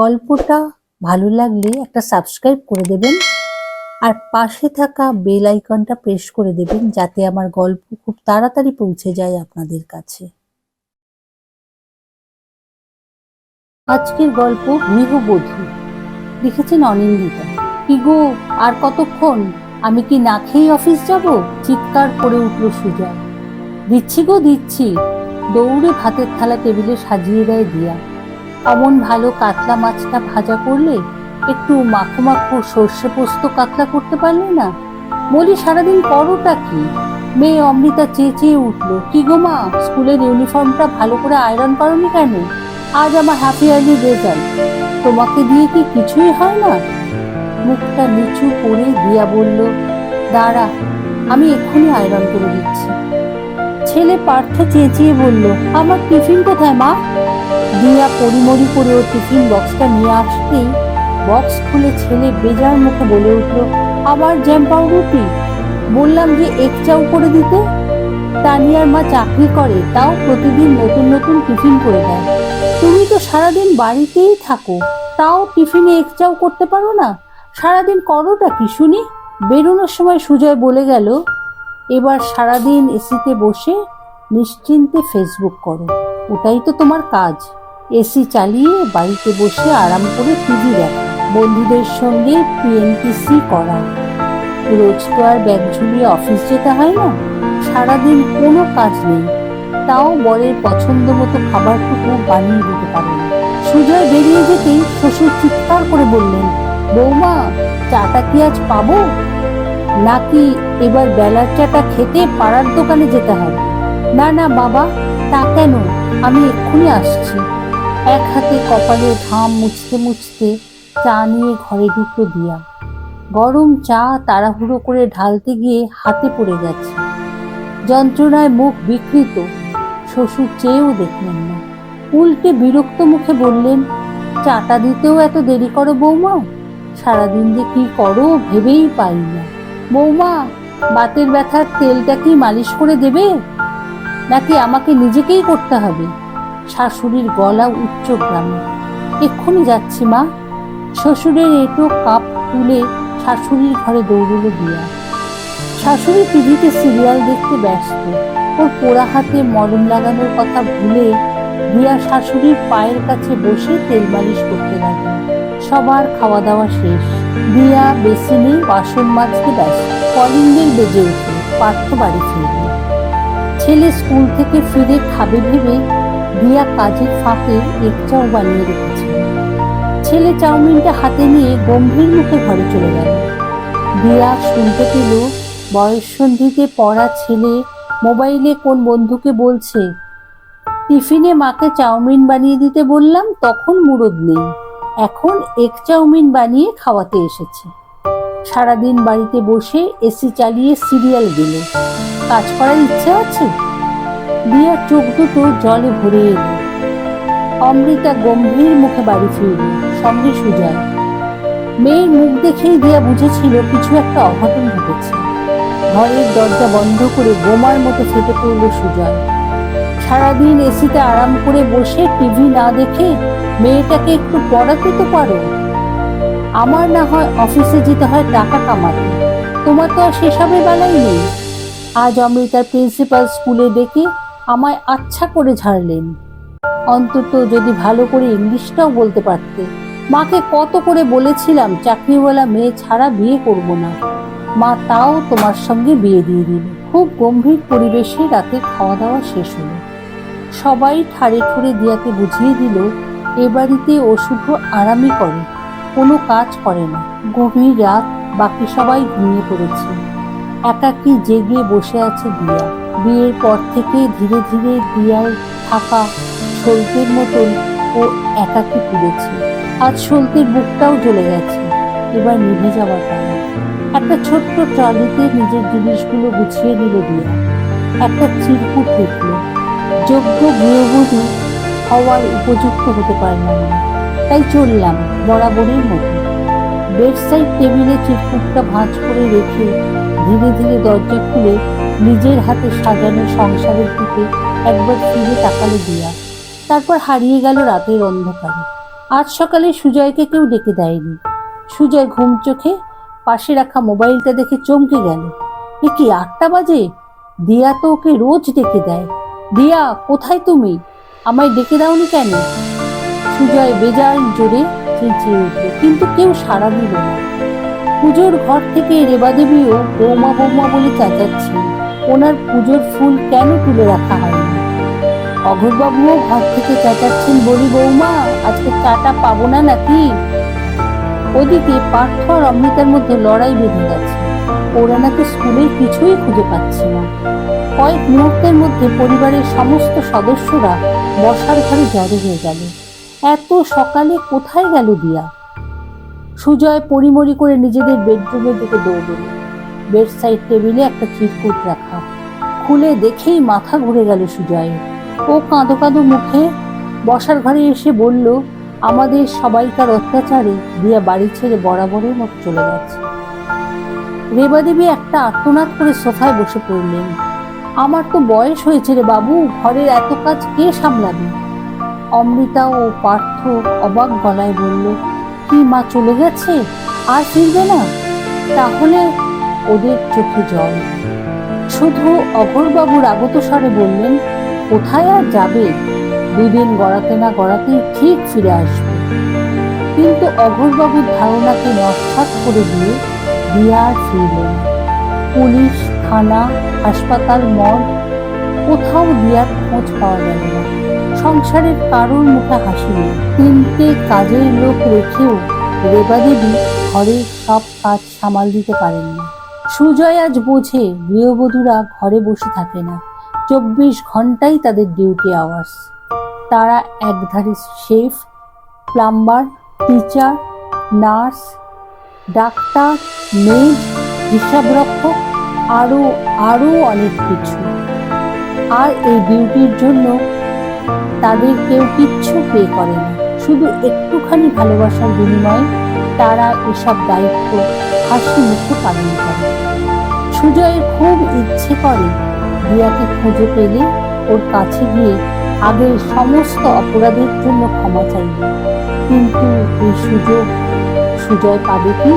গল্পটা ভালো লাগলে একটা সাবস্ক্রাইব করে দেবেন। আর পাশে থাকা বেল আইকনটা প্রেস করে দেবেন যাতে আমার গল্প খুব তাড়াতাড়ি পৌঁছে যায় আপনাদের কাছে। আজকের গল্প গৃহবধূ লিখেছেন অনিন্দিতা। কি গো, আর কতক্ষণ? আমি কি না খেয়ে অফিস যাব? চিৎকার করে উঠল সুজয় দিচ্ছি গো, দিচ্ছি। দৌড়ে ভাতের থালা টেবিলে সাজিয়ে দেয় দিয়া। অমন ভালো কাতলা মাছটা ভাজা করলে একটু মাখো মাখো সর্ষে পোস্ত কাতলা করতে পারলে না? বলি, সারাদিন করোটা কি? মেয়ে অমৃতা চেয়ে চেয়ে উঠল, কি গো মা, স্কুলের ইউনিফর্মটা ভালো করে আয়রন করনি কেন? আজ আমার হাফ ইয়ারলি রেজাল্ট তোমাকে দিয়ে কি কিছুই হয় না? মুখটা নিচু করে দিয়া বলল, দাঁড়া, আমি এক্ষুনি আয়রন করে দিচ্ছি। ছেলে পার্থ চেঁচিয়ে বলল, আমার টিফিন কোথায়, মা? দিয়া পরিমরি করে ওর টিফিন বক্সটা নিয়ে আসতেই বক্স খুলে ছেলে বেজার মুখে বলে উঠল আবার জ্যাম পাউরুটি। বললাম যে এক চাউ করে দিতে। তানিয়ার মা চাকরি করে, তাও প্রতিদিন নতুন নতুন টিফিন করে দেয়। তুমি তো সারাদিন বাড়িতেই থাকো, তাও টিফিনে এক চাউ করতে পারো না? সারাদিন করোটা কি শুনি? বেরোনোর সময় সুজয় বলে গেল এবার সারাদিন এসিতে বসে নিশ্চিন্তে ফেসবুক করো। ওটাই তো তোমার কাজ। এসি চালিয়ে বাড়িতে বসে আরাম করে টিভি দেখা। বন্ধুদের সঙ্গে পিএনপিসি করা। রোজ তো আর ব্যাগ ঝুলিয়ে অফিস যেতে হয় না। সারাদিন কোনো কাজ নেই। তাও বরের পছন্দ মতো খাবারটুকু বানিয়ে দিতে পারে সুজয় বেরিয়ে যেতেই শ্বশুর চিৎকার করে বললেন, বৌমা, চাটা কি আজ পাবো? নাকি এবার বেলার চাটা খেতে পাড়ার দোকানে যেতে হবে? না না, বাবা, তা কেন? আমি এক্ষুনি আসছি। এক হাতে কপালে ঘাম মুছতে মুছতে চা নিয়ে ঘরে ঢুকলো দিয়া। গরম চা তাড়াহুড়ো করে ঢালতে গিয়ে হাতে পড়ে গেছে। যন্ত্রণায় মুখ বিকৃত। শ্বশুর চেয়েও দেখলেন না। উল্টে বিরক্ত মুখে বললেন, চাটা দিতেও এত দেরি করো বৌমা? সারাদিন যে কি করো ভেবেই পাই না। বৌমা, বাতের ব্যথার তেলটা কি মালিশ করে দেবে? নাকি আমাকে নিজেকেই করতে হবে? শাশুড়ির গলা উচ্চ গ্রামে। এক্ষুনি যাচ্ছি মা। শ্বশুরের এটো কাপ তুলে শাশুড়ির ঘরে দৌড়লো দিয়া। শাশুড়ি টিভিতে সিরিয়াল দেখতে ব্যস্ত। ওর পোড়া হাতে মলম লাগানোর কথা ভুলে দিয়া শাশুড়ির পায়ের কাছে বসে তেল মালিশ করতে লাগল। সবার খাওয়া দাওয়া শেষ। দিয়া বেসিনে, বাসন মাজতে ব্যস্ত। কলিংবেল বেজে উঠল পার্থ বাড়ি ফিরল। ছেলে স্কুল থেকে ফিরে খাবে ভেবে দিয়া কাজের ফাঁকে এক চাও বানিয়ে রেখেছিল ছেলে চাউমিনটা হাতে নিয়ে গম্ভীর মুখে ঘরে চলে গেল। দিয়া শুনতে পেল বয়ঃসন্ধিতে পড়া ছেলে মোবাইলে কোন বন্ধুকে বলছে, টিফিনে মাকে চাউমিন বানিয়ে দিতে বললাম, তখন মুরদ নেই। এখন এক চাউমিন বানিয়ে খাওয়াতে এসেছে। সারাদিন বাড়িতে বসে এসি চালিয়ে সিরিয়াল গেলে। কাজ করার ইচ্ছে আছে? দিয়া চোখ দুটো জলে ভরে এলো। অমৃতা গম্ভীর মুখে বাড়ি ফিরল, সঙ্গে সুজয় মেয়ের মুখ দেখেই দিয়া বুঝেছিল কিছু একটা অঘটন ঘটেছে। ঘরের দরজা বন্ধ করে বোমার মতো ফেটে পড়ল সুজয় সারাদিন এসিতে আরাম করে বসে টিভি না দেখে মেয়েটাকে একটু পড়াতে তো পারো। আমার না হয় অফিসে যেতে হয় টাকা কামাতে। তোমার তো আর সেসবের বেলাই নেই। আজ অমৃতার প্রিন্সিপাল স্কুলে ডেকে আমায় আচ্ছা করে ঝাড়লেন। অন্তত যদি ভালো করে ইংলিশটাও বলতে পারতে। মাকে কত করে বলেছিলাম চাকরিওয়ালা মেয়ে ছাড়া বিয়ে করব না। মা তাও তোমার সঙ্গে বিয়ে দিয়ে দিল। খুব গম্ভীর পরিবেশে রাতে খাওয়া দাওয়া শেষ হলো। সবাই ঠাড়ে ঠুড়ে দিয়াকে বুঝিয়ে দিল, এ বাড়িতে শুধু আরামই করে, কোনো কাজ করে না। গভীর রাত, বাকি সবাই ঘুমিয়ে পড়েছে। একাকি জেগে বসে আছে দিয়া। বিয়ের পর থেকে ধীরে ধীরে দিয়ার থাকা সলতের মতন ও একাকি পুড়েছে। আজ সলতের বুকটাও জ্বলে গেছে। এবার নিভে যাওয়ার পালা। একটা ছোট্ট ট্রলিতে নিজের জিনিসগুলো গুছিয়ে দিল দিয়া। একটা চিরকুট লিখল যোগ্য গৃহবধূ হওয়ার উপযুক্ত হতে পারলাম না। তাই চললাম বরাবরের মতো। বেডসাইড টেবিলে চিরকুটটা ভাঁজ করে রেখে ধীরে ধীরে দরজা খুলে নিজের হাতে সাজানো সংসারের দিকে একবার ফিরে তাকালো দিয়া। তারপর হারিয়ে গেল রাতের অন্ধকারে। আজ সকালে সুজয়কে কেউ ডেকে দেয়নি। সুজয় ঘুম চোখে পাশে রাখা মোবাইলটা দেখে চমকে গেল। এ কি আটটা বাজে? দিয়া তো ওকে রোজ ডেকে দেয়। দিয়া, কোথায় তুমি? আমায় ডেকে দাওনি কেন? সুজয় বেজার জোরে চেঁচিয়ে উঠল। কিন্তু কেউ সাড়া দিল না। পুজোর ঘর থেকে রেবা দেবীও বৌমা বৌমা বলে চেঁচাচ্ছেন। ওনার পুজোর ফুল কেন তুলে রাখা হয়নি অঘরবাবুও ঘর থেকে চেঁচাচ্ছেন বলি, বৌমা, আজকে চাটা পাবো না নাকি? ওদিকে পার্থ আর অমৃতার মধ্যে লড়াই বেঁধে গেছে। ওরা নাকি স্কুলের কিছুই খুঁজে পাচ্ছে না। কয়েক মুহূর্তের মধ্যে পরিবারের সমস্ত সদস্যরা বসার ঘরে জড়ো হয়ে গেল। এত সকালে কোথায় গেল দিয়া? সুজয় পরিমরি করে নিজেদের বেডরুমের দিকে দৌড়ল। বেড সাইড টেবিলে একটা চিরকুট রাখা। খুলে দেখেই মাথা ঘুরে গেল সুজয়ের। ও কাঁদো কাঁদো মুখে বসার ঘরে এসে বলল, আমাদের সবাইকার অত্যাচারে দিয়া বাড়ি ছেড়ে বরাবরের মতো চলে গেছে। রেবা দেবী একটা আর্তনাদ করে সোফায় বসে পড়লেন। আমার তো বয়স হয়েছে রে বাবু, ঘরের এত কাজ কে সামলাবে? অমৃতা ও পার্থ অবাক গলায় বলল, কি মা চলে গেছে? আর ফিরবে না? তাহলে ওদের চোখে জল। শুধু অঘরবাবুর আগত স্বরে বললেন, কোথায় আর যাবে? দুদিন গড়াতে না গড়াতেই ঠিক ফিরে আসবে। কিন্তু অঘরবাবুর ধারণাকে নস্বাত করে দিয়ে দিয়া আর ফিরল। পুলিশ থানা, হাসপাতাল মর্গ কোথাও দিয়ার খোঁজ পাওয়া গেল না। সংসারের কারোর মুখে হাসি তিনটে কাজের লোক রেখেও রেবা দেবী ঘরের সব কাজ সামাল দিতে পারেন না। সুজয় আজ বোঝে গৃহবধূরা ঘরে বসে থাকে না। চব্বিশ ঘন্টাই তাদের ডিউটি আওয়ার্স। তারা একধারে chef, plumber, teacher, nurse, doctor maid হিসাবরক্ষক আরও আরও অনেক কিছু। আর এই ডিউটির জন্য তাদের কেউ কিচ্ছু পে করে না। শুধু একটুখানি ভালোবাসার বিনিময়ে তারা এসব দায়িত্ব হাসি মুখে পালন করে। সুজয়ের খুব ইচ্ছে করে দিয়াকে খুঁজে পেলে ওর কাছে গিয়ে আগের সমস্ত অপরাধের জন্য ক্ষমা চাইবে। কিন্তু এই সুযোগ সুজয় পাবে কি?